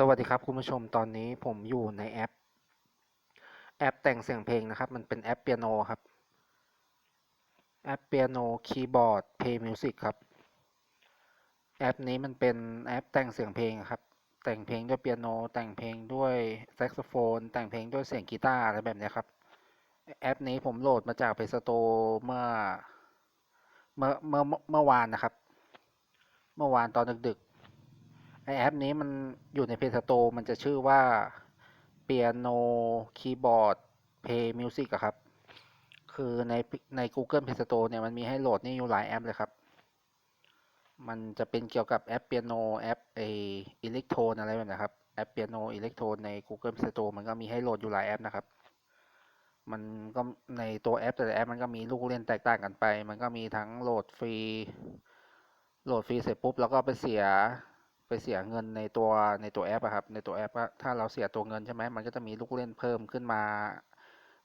สวัสดีครับคุณผู้ชมตอนนี้ผมอยู่ในแอป แอปแต่งเสียงเพลงนะครับ มันเป็นแอปเปียโนครับ แอปเปียโนคีย์บอร์ดเพย์มิวสิกครับ แอปนี้มันเป็นแอปแต่งเสียงเพลงครับ แต่งเพลงด้วยเปียโน แต่งเพลงด้วยแซกโซโฟน แต่งเพลงด้วยเสียงกีตาร์อะไรแบบนี้ครับ แอปนี้ผมโหลดมาจากเพจสโตเมื่อเมื่อเมื่อเมื่อวานนะครับ เมื่อวานตอนดึก ไอแอปนี้มันอยู่ในเพจสโตมันจะชื่อว่า Piano Keyboard Play Music อะครับ คือในใน Google Play Store เนี่ยมันมีให้โหลดนี่อยู่หลายแอปเลยครับ มันจะเป็นเกี่ยวกับแอปเปียโนแอปไออิเล็กโทนอะไรแบบนะครับ แอปเปียโนอิเล็กโทนใน Google Play Store มันก็มีให้โหลดอยู่หลายแอปนะครับ มันก็ในตัวแอปแต่ละแอปมันก็มีลูกเล่นแตกต่างกันไป มันก็มีทั้งโหลดฟรี โหลดฟรีเสร็จปุ๊บแล้วก็ไปเสีย ไปเสียเงินในตัวในตัวแอปอะครับ ในตัวแอปก็ถ้าเราเสียตัวเงินใช่ไหมมันก็จะมีลูกเล่นเพิ่มขึ้นมา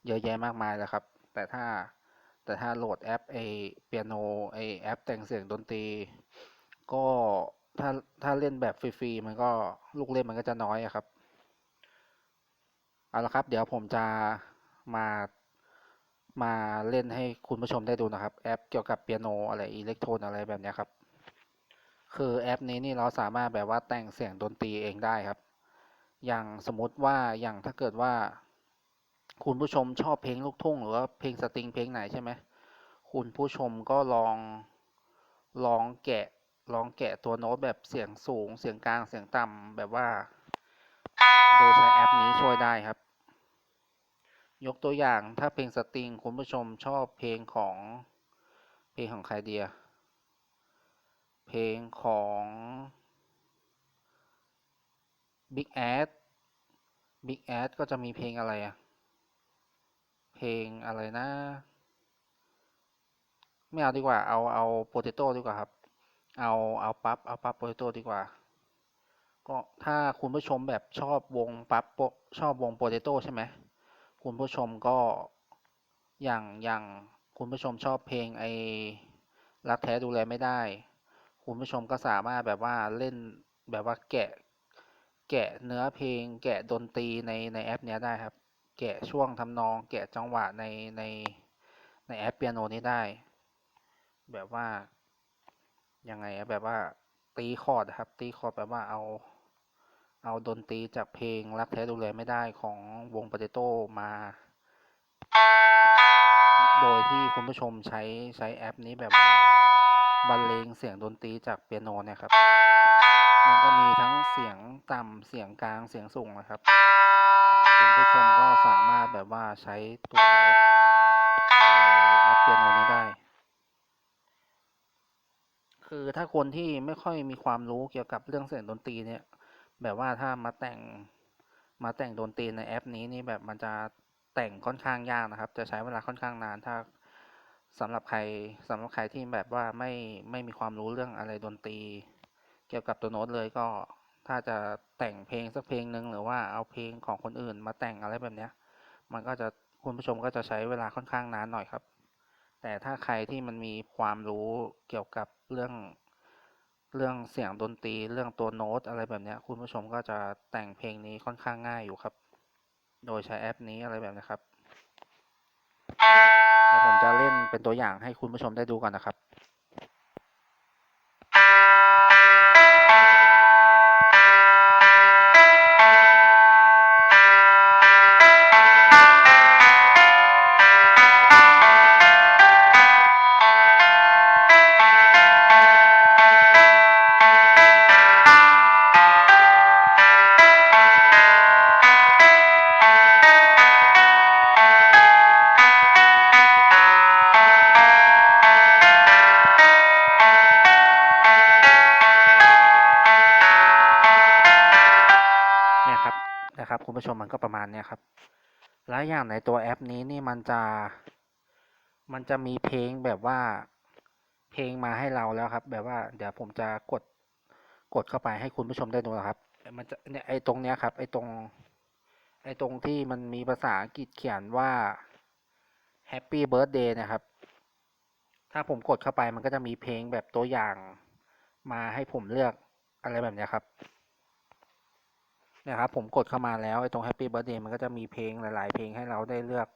เยอะแยะมากมายเลยครับ แต่ถ้าแต่ถ้าโหลดแอปไอเปียโนไอแอปแต่งเสียงดนตรี ก็ถ้าถ้าเล่นแบบฟรีๆมันก็ลูกเล่นมันก็จะน้อยอะครับเอาละครับ เดี๋ยวผมจะมามาเล่นให้คุณผู้ชมได้ดูนะครับ แอปเกี่ยวกับเปียโนอะไรอิเล็กโทรนอะไรแบบนี้ครับ คือแอปนี้นี่เราสามารถแบบว่าแต่งเสียงดนตรีเองได้ครับ อย่างสมมติว่าอย่างถ้าเกิดว่า คุณผู้ชมชอบเพลงลูกทุ่งหรือว่าเพลงสตริงเพลงไหนใช่ไหมคุณผู้ชมก็ลองลองแกะลองแกะตัวโน้ตแบบเสียงสูง เสียงกลางเสียงต่ำแบบว่าโดยใช้แอปนี้ช่วยได้ครับ ยกตัวอย่างถ้าเพลงสตริงคุณผู้ชมชอบเพลงของเพลงของใครเดีย เพลงของ Big Ass Big Ass ก็จะมีเพลงอะไรอะเพลงอะไรนะ ไม่เอาดีกว่า เอาเอาโปเตโต้ดีกว่าครับ เอาเอาปั๊บเอาปั๊บโปเตโต้ดีกว่า ก็ถ้าคุณผู้ชมแบบชอบวงปั๊บชอบวงโปเตโต้ใช่ไหมคุณผู้ชมก็อย่างอย่างคุณผู้ชมชอบเพลงไอ้รักแท้ดูแลไม่ได้ คุณผู้ชมก็สามารถแบบว่าเล่นแบบว่าแกะแกะเนื้อเพลง แกะดนตรีในในแอปเนี้ยได้ครับ แกะช่วงทำนอง แกะจังหวะในในในแอปเปียโนนี้ได้ แบบว่ายังไงแบบว่าตีคอร์ดอะครับ ตีคอร์ดแบบว่าเอา เอาดนตรีจากเพลงรักแท้ดูแลไม่ได้ของวงป o เตโต้มา โดยที่คุณผู้ชมใช้ใช้แอปนี้แบบว่า บรรเลงเสียงดนตรีจากเปียโนเนี่ยครับ มันก็มีทั้งเสียงต่ำเสียงกลางเสียงสูงนะครับคุณผู้ชมก็สามารถแบบว่าใช้ตัวโน้ตในแอปเปียโนนี้ได้ คือถ้าคนที่ไม่ค่อยมีความรู้เกี่ยวกับเรื่องเสียงดนตรีเนี่ย แบบว่าถ้ามาแต่งมาแต่งดนตรีในแอปนี้นี่แบบมันจะแต่งค่อนข้างยากนะครับ จะใช้เวลาค่อนข้างนานถ้า สำหรับใครสำหรับใครที่แบบว่าไม่ไม่มีความรู้เรื่องอะไรดนตรี เกี่ยวกับตัวโน้ตเลยก็ถ้าจะแต่งเพลงสักเพลงหนึ่งหรือว่าเอาเพลงของคนอื่นมาแต่งอะไรแบบเนี้ย มันก็จะคุณผู้ชมก็จะใช้เวลาค่อนข้างนานหน่อยครับ แต่ถ้าใครที่มันมีความรู้เกี่ยวกับเรื่องเรื่องเสียงดนตรีเรื่องตัวโน้ตอะไรแบบนี้คุณผู้ชมก็จะแต่งเพลงนี้ค่อนข้างง่ายอยู่ครับ โดยใช้แอปนี้อะไรแบบนี้ครับ เดี๋ยวผมจะเล่นเป็นตัวอย่างให้คุณผู้ชมได้ดูก่อนนะครับ คุณผู้ชมมันก็ประมาณเนี้ยครับ แล้วอย่างในตัวแอปนี้นี่มันจะ มันจะมีเพลงแบบว่า เพลงมาให้เราแล้วครับ แบบว่า เดี๋ยวผมจะกด กดเข้าไปให้คุณผู้ชมได้ดูนะครับ มันจะเนี่ยไอ้ตรงเนี้ยครับ ไอ้ตรง ไอ้ตรงที่มันมีภาษาอังกฤษเขียนว่า Happy Birthday นะครับ ถ้าผมกดเข้าไปมันก็จะมีเพลงแบบตัวอย่างมาให้ผมเลือกอะไรแบบนี้ครับ นี่ยครับผมกดเข้ามาแล้วไอ้ตรง Happy Birthday มันก็จะมีเพลงหลาย ๆ เพลงให้เราได้เลือก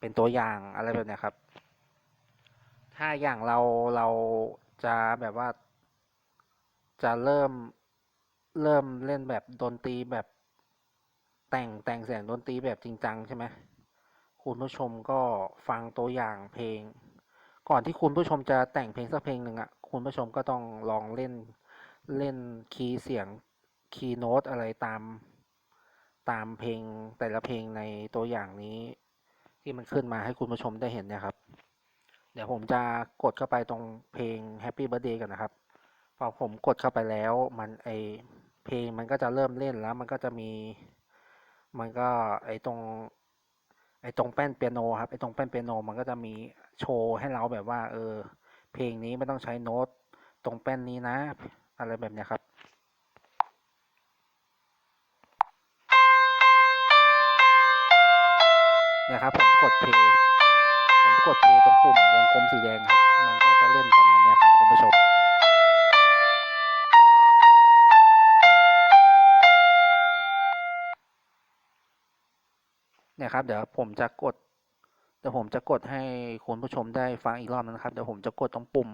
เป็นตัวอย่างอะไรแบบนี้ครับ ถ้าอย่างเราเราจะแบบว่า จะเริ่มเริ่มเล่นแบบดนตรีแบบแต่งแต่งเสียงดนตรีแบบจริงจังใช่ไหมคุณผู้ชมก็ฟังตัวอย่างเพลง ก่อนที่คุณผู้ชมจะแต่งเพลงสักเพลงหนึ่งอะคุณผู้ชมก็ต้องลองเล่นเล่นคีย์เสียง คีย์โน้ตอะไรตามตามเพลงแต่ละเพลงในตัวอย่างนี้ ที่มันขึ้นมาให้คุณผู้ชมได้เห็นนี่ยครับ เดี๋ยวผมจะกดเข้าไปตรงเพลง Happy Birthday กันนะครับ พอผมกดเข้าไปแล้วมันไอเพลงมันก็จะเริ่มเล่นแล้วมันก็จะมี มันก็ไอตรงไอตรงแป้นเปียโนครับไอตรงแป้นเปียโนมันก็จะมีโชว์ให้เราแบบว่า เออ เพลงนี้ไม่ต้องใช้โน้ตตรงแป้นนี้นะ อะไรแบบเนี้ยครับ นี่ยครับผมกดเพย์ผมกดเพย์ตรงปุ่มวงกลมสีแดงครับ มันก็จะเล่นประมาณนี้ครับคุณผู้ชมเนี่ยครับเดี๋ยวผมจะกดเดี๋ยวผมจะกดให้คุณผู้ชมได้ฟังอีกรอบนึงนะครับเดี๋ยวผมจะกดตรงปุ่ม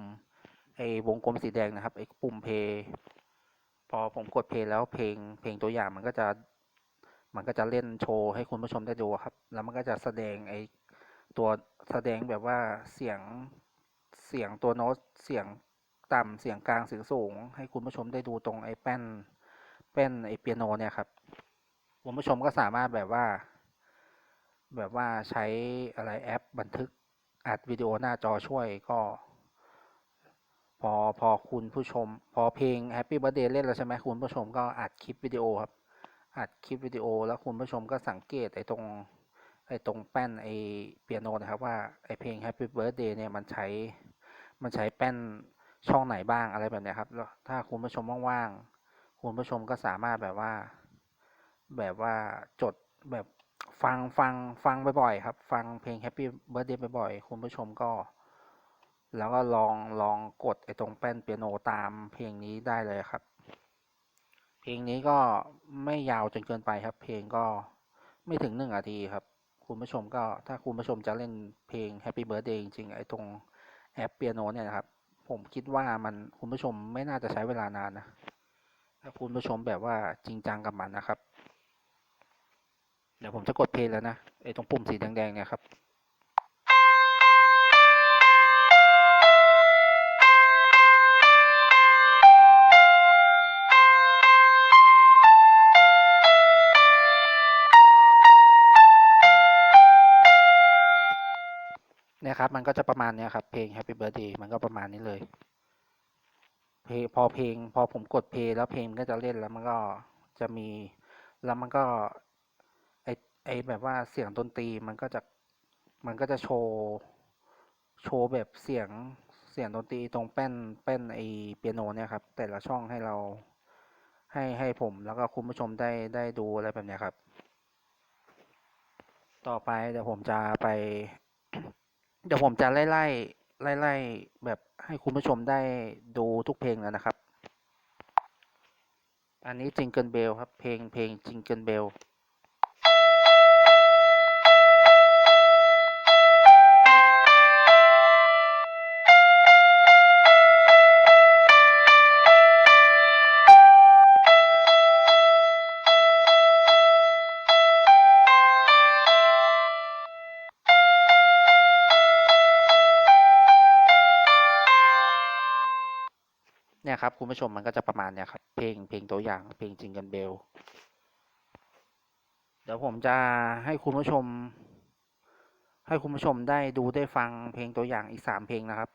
ไอ้วงกลมสีแดงนะครับไอ้ปุ่มเพย์พอผมกดเพย์แล้วเพลงเพลงตัวอย่างมันก็จะ มันก็จะเล่นโชว์ให้คุณผู้ชมได้ดูครับ แล้วมันก็จะแสดงไอ้ตัวแสดงแบบว่าเสียงเสียงตัวโน้ตเสียงต่ำเสียงกลางเสียงสูง ให้คุณผู้ชมได้ดูตรงไอ้แป้นแป้นไอ้เปียโนเนี่ยครับคุณผู้ชมก็สามารถแบบว่า แบบว่าใช้อะไรแอปบันทึกอัดวิดีโอหน้าจอช่วยก็ พอพอคุณผู้ชม พอเพลง Happy Birthday เล่นแล้วใช่ไหมคุณผู้ชมก็อัดคลิปวิดีโอครับ อัดคลิปวิดีโอ แล้วคุณผู้ชมก็สังเกตไอ้ตรงไอ้ตรงแป้นไอ้เปียโนนะครับว่าไอ้เพลง Happy Birthday เนี่ยมันใช้มันใช้แป้นช่องไหนบ้างอะไรแบบนี้ครับแล้วถ้าคุณผู้ชมว่างๆคุณผู้ชมก็สามารถแบบว่า แบบว่าจดแบบฟังฟังฟังบ่อยๆครับ ฟังเพลง Happy Birthday บ่อยๆคุณผู้ชมก็ แล้วก็ลองลองกดไอ้ตรงแป้นเปียโนตามเพลงนี้ได้เลยครับ เพลงนี้ก็ไม่ยาวจนเกินไปครับ เพลงก็ไม่ถึงหนึ่งนาทีครับ คุณผู้ชมก็ถ้าคุณผู้ชมจะเล่นเพลง Happy Birthday จริงๆไอ้ตรงแอปเปียโนเนี่ยนะครับ ผมคิดว่ามันคุณผู้ชมไม่น่าจะใช้เวลานานนะถ้าคุณผู้ชมแบบว่าจริงจังกับมันนะครับ เดี๋ยวผมจะกดเพลงแล้วนะไอ้ตรงปุ่มสีแดงๆเนี่ยครับ นี่ยครับ มันก็จะประมาณเนี้ยครับเพลง Happy Birthday มันก็ประมาณนี้เลยเพลงพอเพลง พอผมกดเพลงแล้วเพลงก็จะเล่นแล้วมันก็จะมี แล้วมันก็ไอไอแบบว่าเสียงดนตรีมันก็จะมันก็จะโชว์โชว์แบบเสียงเสียงดนตรีตรงแป้นแป้นไอเปียโนเนี่ยครับ แต่ละช่องให้เราให้ให้ผมแล้วก็คุณผู้ชมได้ได้ดูอะไรแบบเนี้ยครับ ต่อไปเดี๋ยวผมจะไป เดี๋ยวผมจะไล่ไล่ไล่ไล่แบบให้คุณผู้ชมได้ดูทุกเพลงแล้วนะครับ อันนี้จิงเกิลเบลครับ เพลงเพลงจิงเกิลเบล คุณผู้ชมมันก็จะประมาณเนี่ยครับ เพลงเพลงตัวอย่างเพลงจิงกิลเบล เดี๋ยวผมจะให้คุณผู้ชม ให้คุณผู้ชมได้ดูได้ฟังเพลงตัวอย่างอีกสามเพลงนะครับ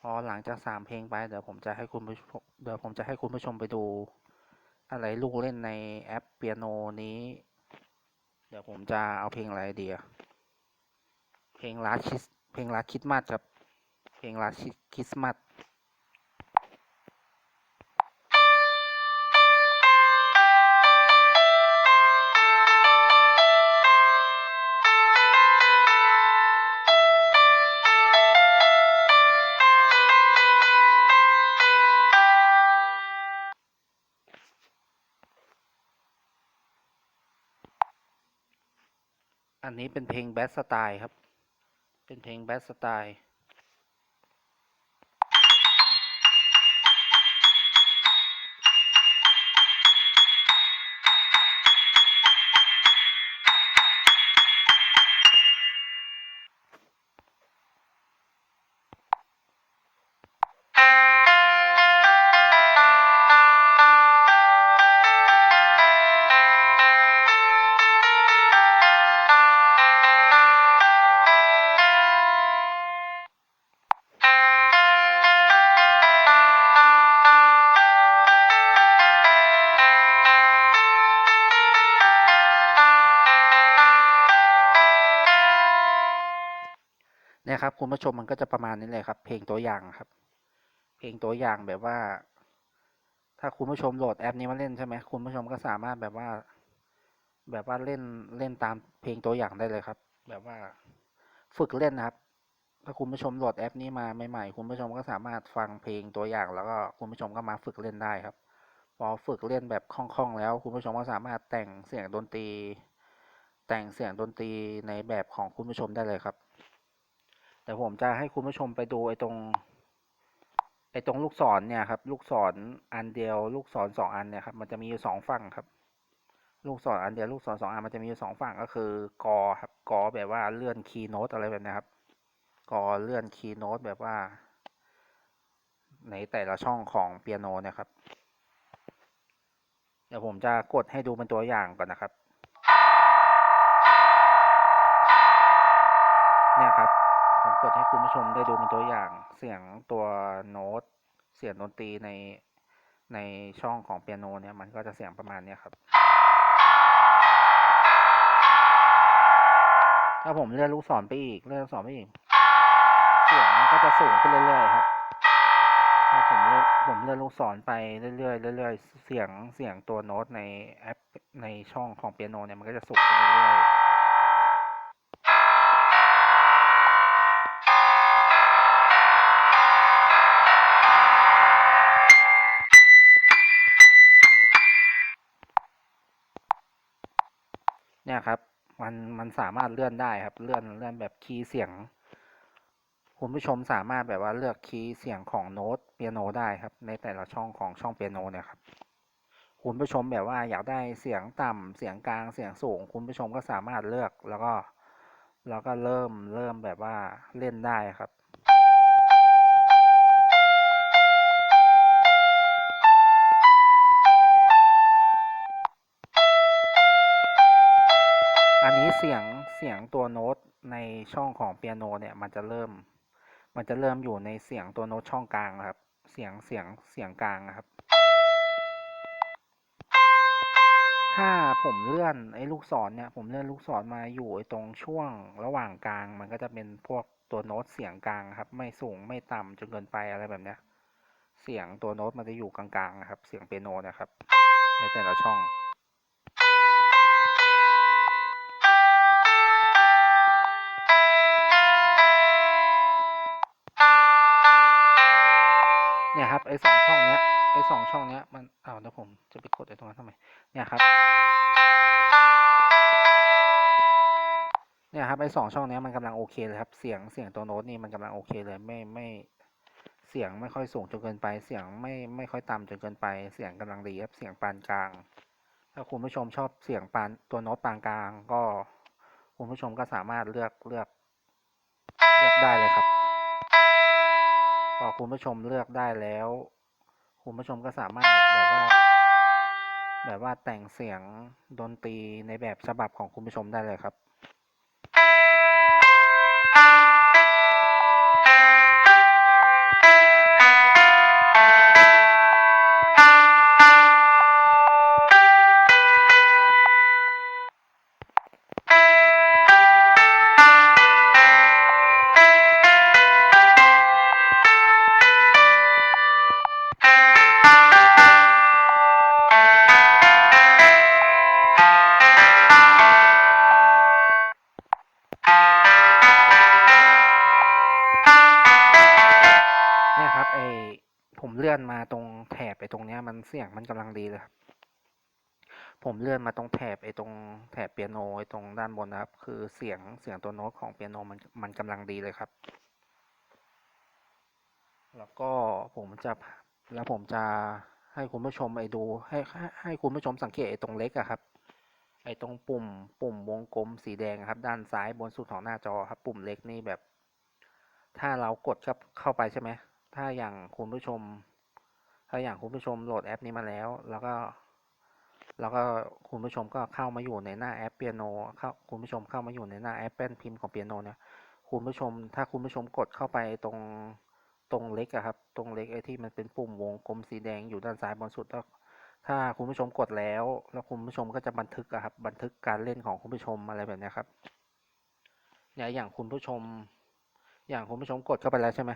พอหลังจากสามเพลงไปเดี๋ยวผมจะให้คุณผู้ชมเดี๋ยวผมจะให้คุณผู้ชมไปดู อะไรลูกเล่นในแอปเปียโนนี้ เดี๋ยวผมจะเอาเพลงอะไรเดีอะเพลงลาคิสเพลงลาคิดมาสครับ เพลงลาคริสมาส เป็นเพลงแบสสไตล์ครับ เป็นเพลงแบสสไตล์ ครับคุณผู้ชมมันก็จะประมาณนี้เลยครับ เพลงตัวอย่างครับ เพลงตัวอย่างแบบว่า ถ้าคุณผู้ชมโหลดแอปนี้มาเล่นใช่ไหมคุณผู้ชมก็สามารถแบบว่า แบบว่าเล่นเล่นตามเพลงตัวอย่างได้เลยครับ แบบว่าฝึกเล่นนะครับ ถ้าคุณผู้ชมโหลดแอปนี้มาใหม่ๆคุณผู้ชมก็สามารถฟังเพลงตัวอย่าง แล้วก็คุณผู้ชมก็มาฝึกเล่นได้ครับ พอฝึกเล่นแบบคล่องๆแล้ว คุณผู้ชมก็สามารถแต่งเสียงดนตรี แต่งเสียงดนตรีในแบบของคุณผู้ชมได้เลยครับ แต่ผมจะให้คุณผู้ชมไปดูไอ้ตรงไอ้ตรงลูกศรเนี่ยครับ ลูกศรอันเดียว ลูกศรสองอันเนี่ยครับ มันจะมีอยู่สองฝั่งครับ ลูกศรอันเดียวลูกศรสองอันมันจะมีอยู่สองฝั่งก็คือกอครับกอแบบว่าเลื่อนคีย์โน้ตอะไรแบบนี้ครับกอเลื่อนคีย์โน้ตแบบว่า ในแต่ละช่องของเปียโนเนี่ยครับ เดี๋ยวผมจะกดให้ดูเป็นตัวอย่างก่อนนะครับ เนี่ยครับ ผมกดให้คุณผู้ชมได้ดูเป็นตัวอย่างเสียงตัวโน้ต เสียงดนตรีในในช่องของเปียโนเนี่ยมันก็จะเสียงประมาณเนี้ยครับ ถ้าผมเลื่อนลูกศรไปอีกเลื่อนลูกศรไปอีก เสียงมันก็จะสูงขึ้นเรื่อยๆครับถ้าผมเลื่อนผมเลื่อนลูกศรไปเรื่อยๆเรื่อยๆเสียงเสียงตัวโน้ตในแอปในช่องของเปียโนเนี่ยมันก็จะสูงขึ้นเรื่อยๆเนี่ย มันมันสามารถเลื่อนได้ครับ เลื่อนเลื่อนแบบคีย์เสียง คุณผู้ชมสามารถแบบว่าเลือกคีย์เสียงของโน้ตเปียโนได้ครับ ในแต่ละช่องของช่องเปียโนเนี่ยครับคุณผู้ชมแบบว่าอยากได้เสียงต่ำเสียงกลางเสียงสูง คุณผู้ชมก็สามารถเลือกแล้วก็ แล้วก็เริ่มเริ่มแบบว่าเล่นได้ครับ อันนี้เสียงเสียงตัวโน้ตในช่องของเปียโนเนี่ยมันจะเริ่ม มันจะเริ่มอยู่ในเสียงตัวโน้ตช่องกลางครับ เสียงเสียงเสียงกลางครับ ถ้าผมเลื่อนไอ้ลูกศรเนี่ยผมเลื่อนลูกศรมาอยู่ไอ้ตรงช่วงระหว่างกลาง มันก็จะเป็นพวกตัวโน้ตเสียงกลางครับ ไม่สูงไม่ต่ำจนเกินไปอะไรแบบเนี้ยเสียงตัวโน้ตมันจะอยู่กลางๆนะครับ เสียงเปียโนนะครับ ในแต่ละช่อง เนี่ยครับไอ้สองช่องเนี้ยไอ้สองช่องเนี้ยมันอ้าวแล้วผมจะไปกดไอ้ตรงนั้นทำไมเนี่ยครับเนี่ยครับไอ้สองช่องเนี้ยมันกำลังโอเคเลยครับ เสียงเสียงตัวโน้ตนี่มันกำลังโอเคเลยไม่ไม่เสียงไม่ค่อยสูงจนเกินไป เสียงไม่ไม่ค่อยต่ำจนเกินไป เสียงกำลังดีครับ เสียงปานกลาง ถ้าคุณผู้ชมชอบเสียงปานตัวโน้ตปานกลาง ก็คุณผู้ชมก็สามารถเลือกเลือก เลือกได้เลยครับ คุณผู้ชมเลือกได้แล้ว คุณผู้ชมก็สามารถแบบว่า แบบว่าแต่งเสียงดนตรีในแบบฉบับของคุณผู้ชมได้เลยครับ สียงมันกำลังดีเลยครับผมเลื่อนมาตรงแถบไอ้ตรงแถบเปียโนไอ้ตรงด้านบนนะครับ คือเสียงเสียงตัวโน้ตของเปียโนมันมันกำลังดีเลยครับ แล้วก็ผมจะแล้วผมจะให้คุณผู้ชมไอ้ดูให้ให้ให้คุณผู้ชมสังเกตไอ้ตรงเล็กอะครับ ไอ้ตรงปุ่มปุ่มวงกลมสีแดงครับ ด้านซ้ายบนสุดของหน้าจอครับ ปุ่มเล็กนี่แบบ ถ้าเรากดเข้าเข้าไปใช่ไหมถ้าอย่างคุณผู้ชม ถ้าอย่างคุณผู้ชมโหลดแอปนี้มาแล้ว แล้วก็แล้วก็คุณผู้ชมก็เข้ามาอยู่ในหน้าแอปเปียโนเข้าคุณผู้ชมเข้ามาอยู่ในหน้าแอปแป้นพิมพ์ของเปียโนเนี่ยคุณผู้ชม ถ้าคุณผู้ชมกดเข้าไปตรงตรงเล็กอะครับ ตรงเล็กไอ้ที่มันเป็นปุ่มวงกลมสีแดงอยู่ด้านซ้ายบนสุดแล้วถ้าคุณผู้ชมกดแล้ว แล้วคุณผู้ชมก็จะบันทึกอะครับ บันทึกการเล่นของคุณผู้ชมอะไรแบบนี้ครับเนี่ยอย่างคุณผู้ชม อย่างคุณผู้ชมกดเข้าไปแล้วใช่ไหม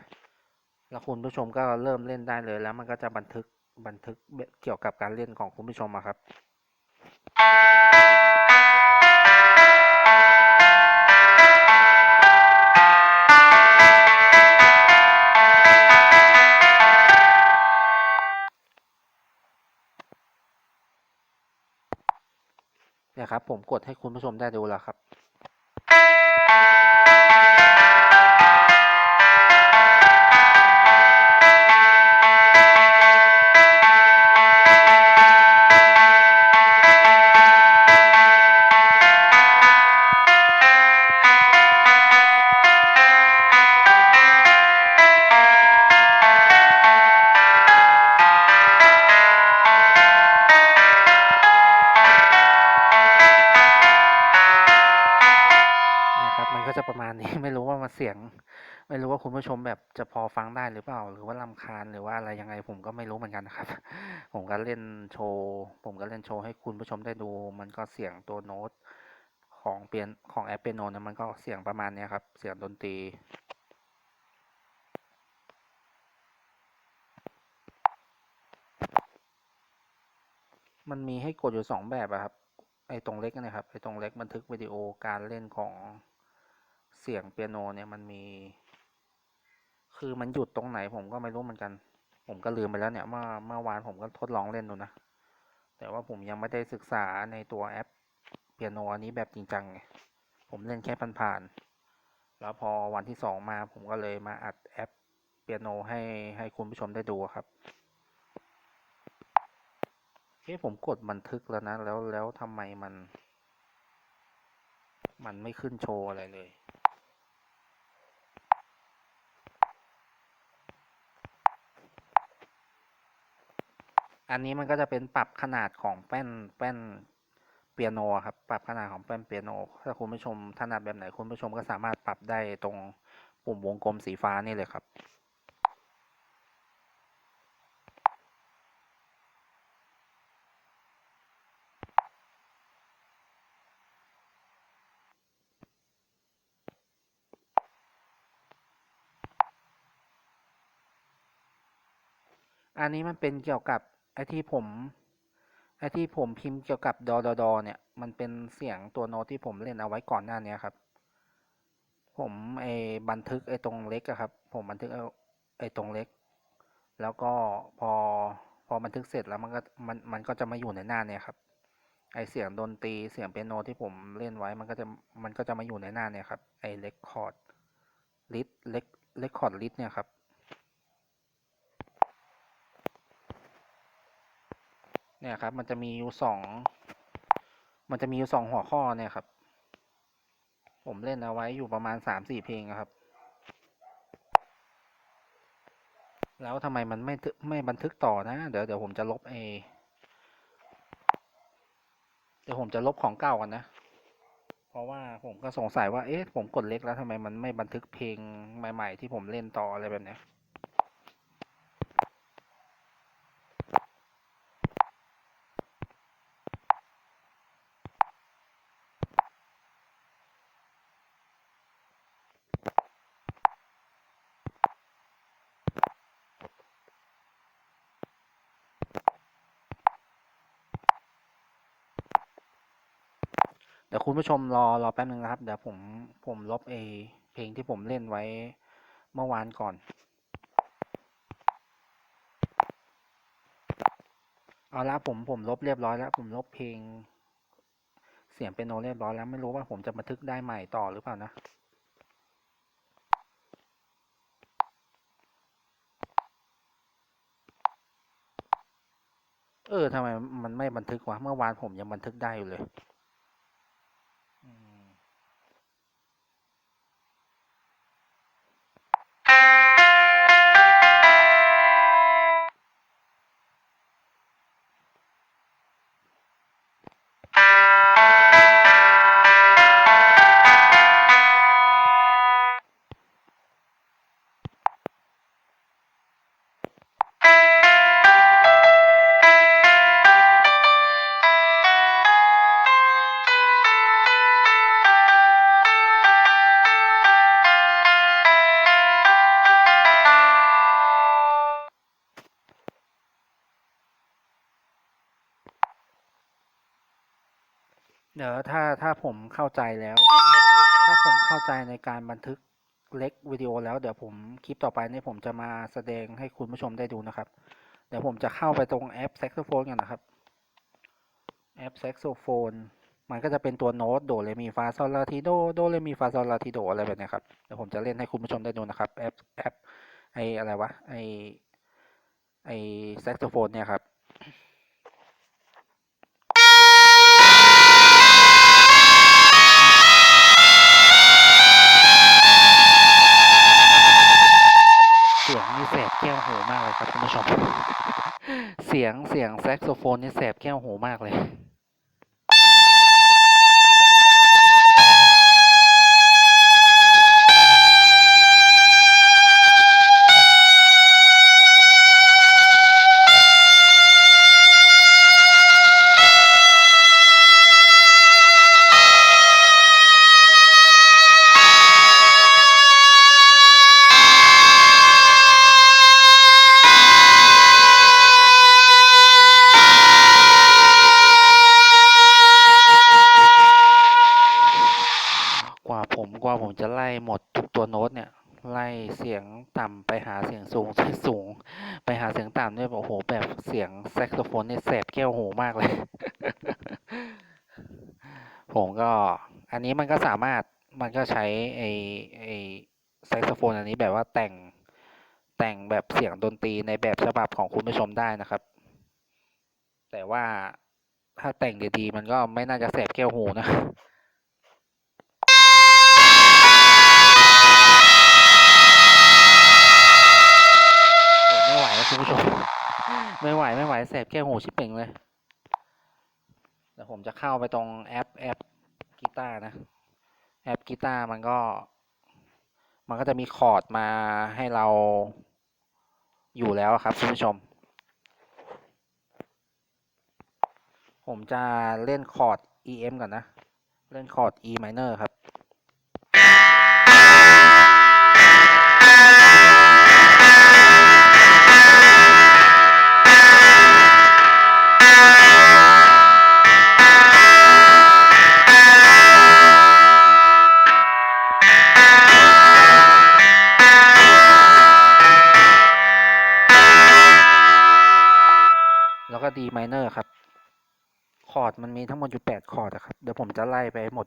แล้วคุณผู้ชมก็เริ่มเล่นได้เลย แล้วมันก็จะบันทึกบันทึกเกี่ยวกับการเล่นของคุณผู้ชมครับเนี่ยครับผมกดให้คุณผู้ชมได้ดูแล้วครับ จะประมาณนี้ไม่รู้ว่ามันเสียง ไม่รู้ว่าคุณผู้ชมแบบจะพอฟังได้หรือเปล่า หรือว่ารำคาญหรือว่าอะไรยังไงผมก็ไม่รู้เหมือนกันนะครับ ผมก็เล่นโชว์ ผมก็เล่นโชว์ให้คุณผู้ชมได้ดู มันก็เสียงตัวโน้ตของเปียนของแอปเปียโนนี่ยมันก็เสียงประมาณนี้ครับ เสียงดนตรีมันมีให้กดอยู่สองแบบอะครับ ไอ้ตรงเล็กนะครับ ไอ้ตรงเล็กบันทึกวิดีโอการเล่นของ สียงเปียโนเนี่ยมันมี คือมันหยุดตรงไหนผมก็ไม่รู้เหมือนกัน ผมก็ลืมไปแล้วเนี่ยเมื่อเมื่อวานผมก็ทดลองเล่นดูนะ แต่ว่าผมยังไม่ได้ศึกษาในตัวแอปเปียโนอันนี้แบบจริงจังไงผมเล่นแค่ผ่านๆแล้วพอวันที่สองมาผมก็เลยมาอัดแอปเปียโนให้ให้คุณผู้ชมได้ดูครับเอ๊ะผมกดบันทึกแล้วนะ แล้วแล้วทำไมมัน มันไม่ขึ้นโชว์อะไรเลย อันนี้มันก็จะเป็นปรับขนาดของแป้นแป้นเปียโนครับ ปรับขนาดของแป้นเปียโน ถ้าคุณผู้ชมถนัดแบบไหนคุณผู้ชมก็สามารถปรับได้ตรงปุ่มวงกลมสีฟ้านี่เลยครับอันนี้มันเป็นเกี่ยวกับ ไอที่ผมไอที่ผมพิมพ์เกี่ยวกับดอดอดอเนี่ย มันเป็นเสียงตัวโน้ตที่ผมเล่นเอาไว้ก่อนหน้านี้ครับ ผมไอบันทึกไอตรงเล็กอะครับ ผมบันทึกไอตรงเล็ก แล้วก็พอพอบันทึกเสร็จแล้วมันก็มันมันก็จะมาอยู่ในหน้าเนี่ยครับ ไอเสียงดนตรีเสียงเปียโนที่ผมเล่นไว้มันก็จะมันก็จะมาอยู่ในหน้าเนี่ยครับไอเรคคอร์ดลิสเล็กเรคคอร์ดลิสเนี่ยครับ เนี่ยครับ มันจะมีอยู่สอง มันจะมีอยู่สองหัวข้อเนี่ยครับ ผมเล่นเอาไว้อยู่ประมาณสามสี่เพลงครับ แล้วทำไมมันไม่ไม่บันทึกต่อนะ เดี๋ยวเดี๋ยวผมจะลบเอเดี๋ยวผมจะลบของเก่ากันนะ เพราะว่าผมก็สงสัยว่า เอ๊ะ ผมกดเล็กแล้วทำไมมันไม่บันทึกเพลงใหม่ ๆ ที่ผมเล่นต่ออะไรแบบเนี้ ดี๋ยวคุณผู้ชมรอรอแป๊บนึงนะครับ เดี๋ยวผมผมลบเอเพลงที่ผมเล่นไว้เมื่อวานก่อน เอาละผมผมลบเรียบร้อยแล้ว ผมลบเพลง เสียงเปียโนเรียบร้อยแล้วไม่รู้ว่าผมจะบันทึกได้ใหม่ต่อหรือเปล่านะเออทำไมมันไม่บันทึกวะเมื่อวานผมยังบันทึกได้อยู่เลย ถ้าผมเข้าใจแล้ว ถ้าผมเข้าใจในการบันทึกเล็กวิดีโอแล้วเดี๋ยวผมคลิปต่อไปนี่ผมจะมาแสดงให้คุณผู้ชมได้ดูนะครับ เดี๋ยวผมจะเข้าไปตรงแอป Saxophone กันนะครับ แอป Saxophone มันก็จะเป็นตัวโน้ตโดเรมีฟาโซลาทิโดโดเรมีฟาโซลาทิโดอะไรแบบนี้ครับเดี๋ยวผมจะเล่นให้คุณผู้ชมได้ดูนะครับแอปแอปไออะไรวะไอไอแซกโซโฟนเนี่ยครับ เลยครับเสียงเสียงแซกโซโฟนนี่แสบแก้วหูมากเลย สียงต่ำไปหาเสียงสูงที่สูง ไปหาเสียงต่ำเนี่ยโอ้โหแบบเสียงแซกโซโฟนเนี่ยแสบแก้วหูมากเลย ผมก็อันนี้มันก็สามารถมันก็ใช้ไอไอแซกโซโฟนอันนี้แบบว่าแต่งแต่งแบบเสียงดนตรีในแบบฉบับของคุณผู้ชมได้นะครับ แต่ว่าถ้าแต่งดีๆมันก็ไม่น่าจะแสบแก้วหูนะ คุณผู้ชมไม่ไหวไม่ไหวแสบแก้วหูชิบเป่งเลยเดี๋ยวผมจะเข้าไปตรงแอปแอปกีตาร์นะ แอปกีตาร์มันก็ มันก็จะมีคอร์ดมาให้เราอยู่แล้วครับคุณผู้ชม ผมจะเล่นคอร์ด EM ก่อนนะ เล่นคอร์ด E minor ครับ ไล่ไปหมด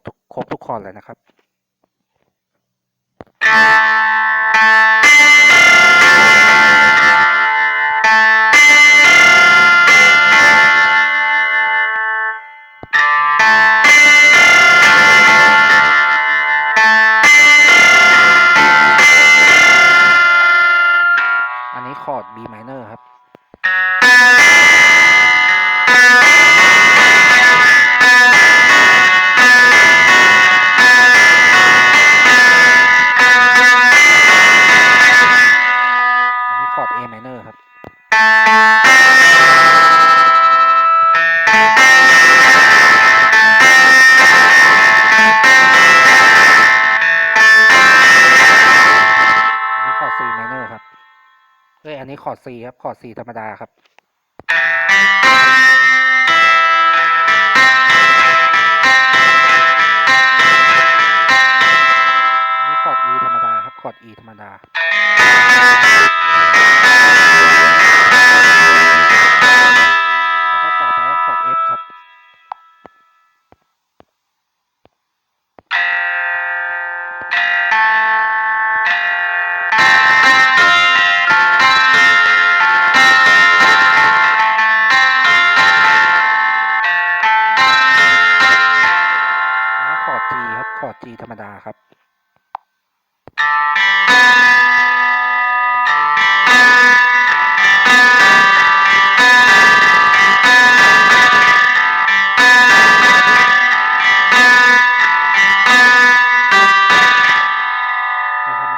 สีธรรมดาครับ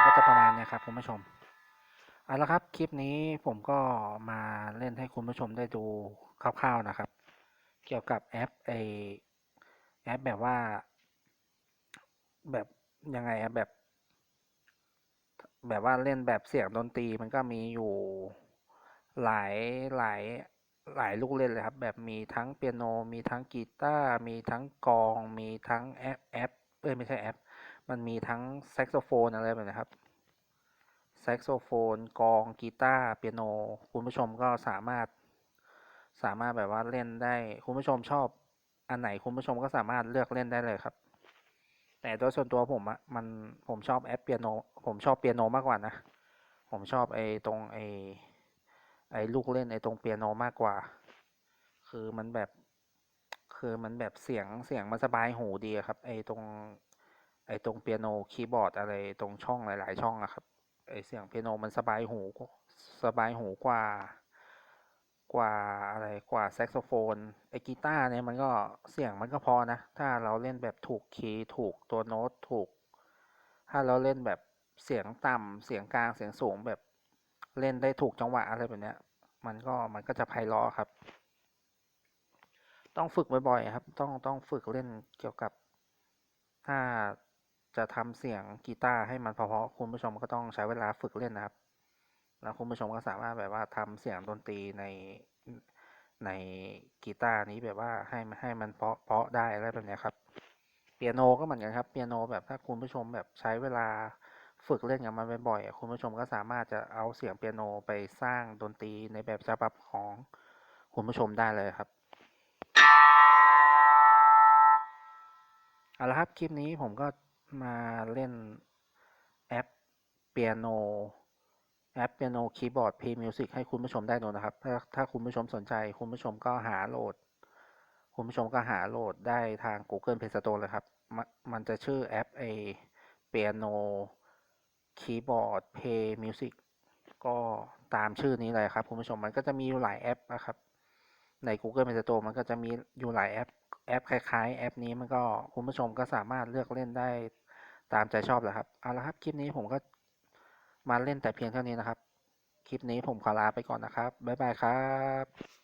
ก็จะประมาณนี้ครับคุณผู้ชมเอาละครับคลิปนี้ผมก็มาเล่นให้คุณผู้ชมได้ดูคร่าวๆนะครับ เกี่ยวกับแอปไอแอปแบบว่า แบบยังไงอะแบบ แบบว่าเล่นแบบเสียงดนตรีมันก็มีอยู่หลายหลายหลายลูกเล่นเลยครับ แบบมีทั้งเปียโน มีทั้งกีตาร์มีทั้งกอง มีทั้งแอปแอปเอ้ยไม่ใช่แอป มันมีทั้งแซกโซโฟนอะไรแบบนี้ครับ แซกโซโฟนกองกีตาร์เปียโน คุณผู้ชมก็สามารถสามารถแบบว่าเล่นได้ คุณผู้ชมชอบอันไหนคุณผู้ชมก็สามารถเลือกเล่นได้เลยครับ แต่โดยส่วนตัวผมอะมันผมชอบแอปเปียโน ผมชอบเปียโนมากกว่านะ ผมชอบไอ้ตรงไอ้ไอ้ลูกเล่นไอ้ตรงเปียโนมากกว่า คือมันแบบ คือมันแบบเสียงเสียงมันสบายหูดีครับ ไอ้ตรง ไอ้ตรงเปียโนคีย์บอร์ดอะไรตรงช่องหลาย ๆ ช่องอะครับไอ้เสียงเปียโนมันสบายหูสบายหูกว่า กว่าอะไรกว่าแซกโซโฟนไอ้กีตาร์เนี่ยมันก็เสียงมันก็พอนะ ถ้าเราเล่นแบบถูกคีย์ถูกตัวโน้ตถูก ถ้าเราเล่นแบบเสียงต่ำเสียงกลางเสียงสูงแบบเล่นได้ถูกจังหวะอะไรแบบเนี้ย มันก็มันก็จะไพเราะครับ ต้องฝึกบ่อยๆครับ ต้องต้องฝึกเล่นเกี่ยวกับถ้า จะทำเสียงกีตาร์ให้มันเพราะๆคุณผู้ชมก็ต้องใช้เวลาฝึกเล่นนะครับ แล้วคุณผู้ชมก็สามารถแบบว่าทำเสียงดนตรีในในกีตาร์นี้แบบว่าให้มันให้มันเพาะเพาะได้อะไรแบบนี้ครับเปียโนก็เหมือนกันครับเปียโนแบบถ้าคุณผู้ชมแบบใช้เวลาฝึกเล่นกับมันบ่อยๆคุณผู้ชมก็สามารถจะเอาเสียงเปียโนไปสร้างดนตรีในแบบฉบับของคุณผู้ชมได้เลยครับเอาละครับคลิปนี้ผมก็ มาเล่นแอปเปียโนแอปเปียโนคีย์บอร์ด Play Music ให้คุณผู้ชมได้ดูนะครับ ถ้าถ้าคุณผู้ชมสนใจ คุณผู้ชมก็หาโหลด คุณผู้ชมก็หาโหลดได้ทาง Google Play Store เลยครับมันมันจะชื่อแอปไอเปียโนคีย์บอร์ด Play Music ก็ตามชื่อนี้เลยครับ คุณผู้ชมมันก็จะมีอยู่หลายแอปนะครับ ใน Google Play Store มันก็จะมีอยู่หลายแอปแอปคล้ายๆ แอปนี้มันก็คุณผู้ชมก็สามารถเลือกเล่นได้ ตามใจชอบเละครับ เอาละครับ คลิปนี้ผมก็มาเล่นแต่เพียงเท่านี้นะครับ คลิปนี้ผมขอลาไปก่อนนะครับ บ๊ายบายครับ